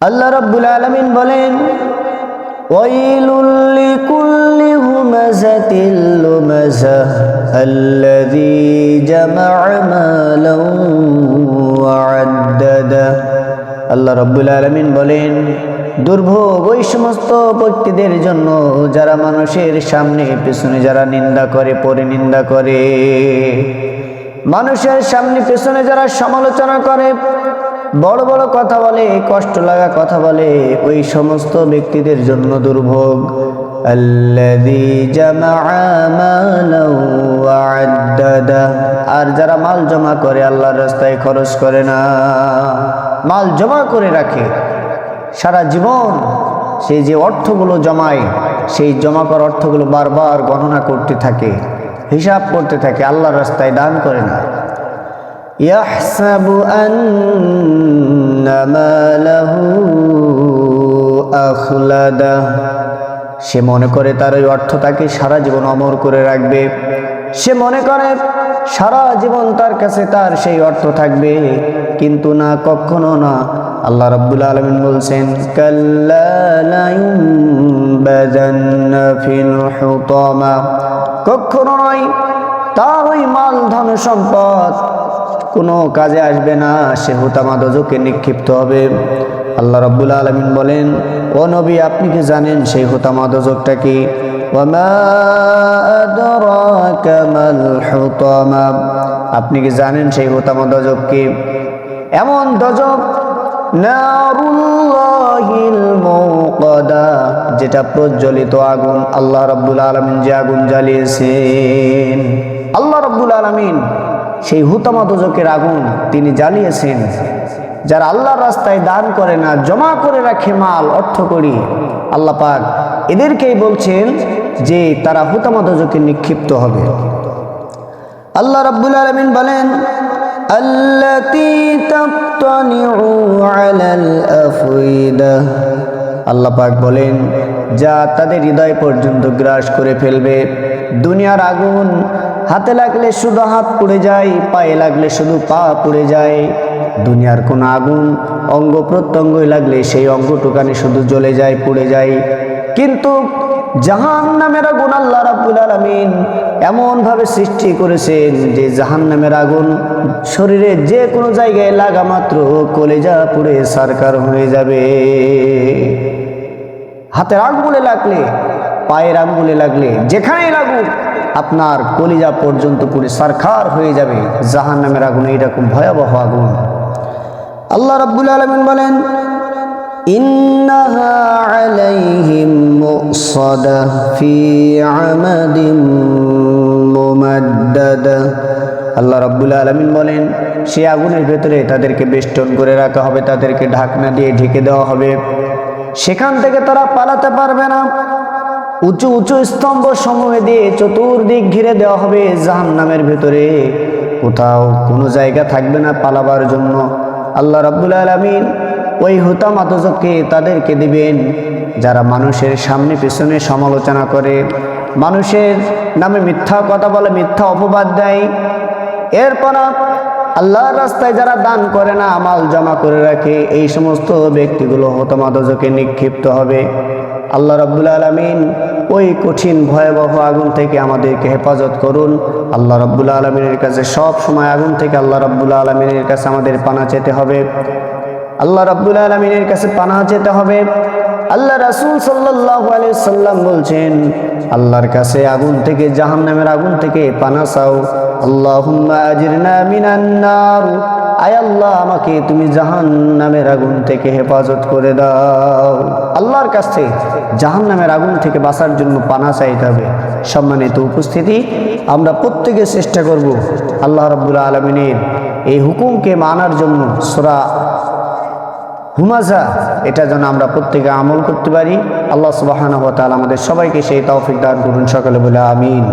আল্লাহ রাব্বুল আলামিন বলেন আল্লাহ রাব্বুল আলামিন বলেন, দুর্ভোগ ওই সমস্ত ব্যক্তিদের জন্য যারা মানুষের সামনে, পেছনে যারা নিন্দা করে, পরে নিন্দা করে। মানুষের সামনে, পেছনে যারা সমালোচনা করে বড় বড় কথা বলে, কষ্ট লাগা কথা বলে, ওই সমস্ত ব্যক্তিদের জন্য দুর্ভোগ। আর যারা মাল জমা করে, আল্লাহর রাস্তায় খরচ করে না। মাল জমা করে রাখে। সারা জীবন সেই যে অর্থগুলো জমায়, সেই জমা করা অর্থগুলো বারবার গণনা করতে থাকে, হিসাব করতে থাকে, আল্লাহর রাস্তায় দান করে না। يحسب أن ماله أخلده সে মনে করে তার ওই অর্থ তাকে সারা জীবন অমর করে রাখবে সে মনে করে সারা জীবন তার কাছে তার সেই অর্থ থাকবে কিন্তু না কখনো না আল্লাহ রাব্বুল আলামিন বলছেন কাল্লা লা ইউনবাযান্না ফিল হুতামা কখনো নয় তার ওই মাল ধন সম্পদ কোনো কাজে আসবে না, সে হুতামা দোজকে নিক্ষিপ্ত হবে। আল্লাহ রব্বুল আলমিন বলেন, ও নবী, আপনি কি জানেন সেই হুতামা দোজকটা কি? আপনি কি জানেন সেই হুতামা দোজক কি? এমন দোজক যেটা প্রজ্বলিত আগুন, আল্লাহ রাব্বুল আলামিন যে আগুন জ্বালিয়েছেন। আল্লাহ রাব্বুল আলামিন সেই হুতামা দোজকের আগুন তিনি জ্বালিয়েছেন, যারা আল্লাহর রাস্তায় দান করে না, জমা করে রাখে মাল, অর্থ করি। আল্লাহ পাক এদেরকেই বলছেন যে তারা হুতামা দোজকে নিক্ষিপ্ত হবে। আল্লাহ রাব্বুল আলামিন বলেন আল্লাহ পাক বলেন, যা তাদের হৃদয় পর্যন্ত গ্রাস করে ফেলবে। দুনিয়ার আগুন হাতে লাগলে শুধু হাত পুড়ে যায়, পায়ে লাগলে শুধু পা পুড়ে যায়। দুনিয়ার কোনো আগুন, অঙ্গ প্রত্যঙ্গই লাগলে সেই অঙ্গটুকানি শুধু জ্বলে যায়, পুড়ে যায়। কিন্তু জাহান নামের আগুন আল্লাহ রাব্বুল আলামিন এমনভাবে সৃষ্টি করেছেন যে জাহান নামের আগুন শরীরে যে কোনো জায়গায় লাগা মাত্র কলেজা পুড়ে সারকার হয়ে যাবে। হাতের আঙ্গুলে লাগলে, পায়ের আঙ্গুলে লাগলে, যেখানেই লাগুক আপনার কলিজা পর্যন্ত পুড়ে সারখার হয়ে যাবে। জাহান নামের আগুন এইরকম ভয়াবহ আগুন। আল্লাহ রাব্বুল আলামিন বলেন আল্লাহ রাব্বুল আলামিন বলেন, সে আগুনের ভেতরে তাদেরকে বেষ্টন করে রাখা হবে, তাদেরকে ঢাকনা দিয়ে ঢেকে দেওয়া হবে। সেখান থেকে তারা পালাতে পারবে না। উঁচু উঁচু স্তম্ভ সমূহে দিয়ে চতুর্দিক ঘিরে দেওয়া হবে জাহান নামের ভেতরে। কোথাও কোনো জায়গা থাকবে না পালাবার জন্য। আল্লাহ রাব্বুল আলমিন ওই হুতাম আতজককে তাদেরকে দিবেন। যারা মানুষের সামনে পিছনে সমালোচনা করে, মানুষের নামে মিথ্যা কথা বলে, মিথ্যা অপবাদ দেয়। এরপর আল্লাহর রাস্তায় যারা দান করে না, আমাল জমা করে রাখে, এই সমস্ত ব্যক্তিগুলো হতমাদজকে নিক্ষিপ্ত হবে। আল্লাহ রাব্বুল আলমিন ওই কঠিন, ভয়াবহ আগুন থেকে আমাদেরকে হেফাজত করুন। আল্লাহ রাব্বুল আলমিনের কাছে সব সময় আগুন থেকে আল্লাহ রাব্বুল আলমিনের কাছে আমাদের পানা চেতে হবে। আল্লাহ রাব্বুল আলমিনের কাছে পানা চেতে হবে। আল্লাহ রাসুল সাল্লাহ সাল্লাম বলছেন, আল্লাহর কাছে আগুন থেকে জাহান নামের আগুন থেকে পানা চাও। মিনান নার। আয় আল্লাহ, আমাকে তুমি জাহান নামের আগুন থেকে হেফাজত করে দাও। আল্লাহর কাছে জাহান নামের আগুন থেকে বাঁচার জন্য পানা চাইতে হবে। সম্মানিত উপস্থিতি, আমরা প্রত্যেকে চেষ্টা করব আল্লাহ রাব্বুল আলমিনের এই হুকুমকে মানার জন্য। সোরা হুমাজা এটা যেন আমরা প্রত্যেকে আমল করতে পারি। আল্লাহ সুবাহান আমাদের সবাইকে সেই তৌফিক দান করুন। সকালে বলে আমিন।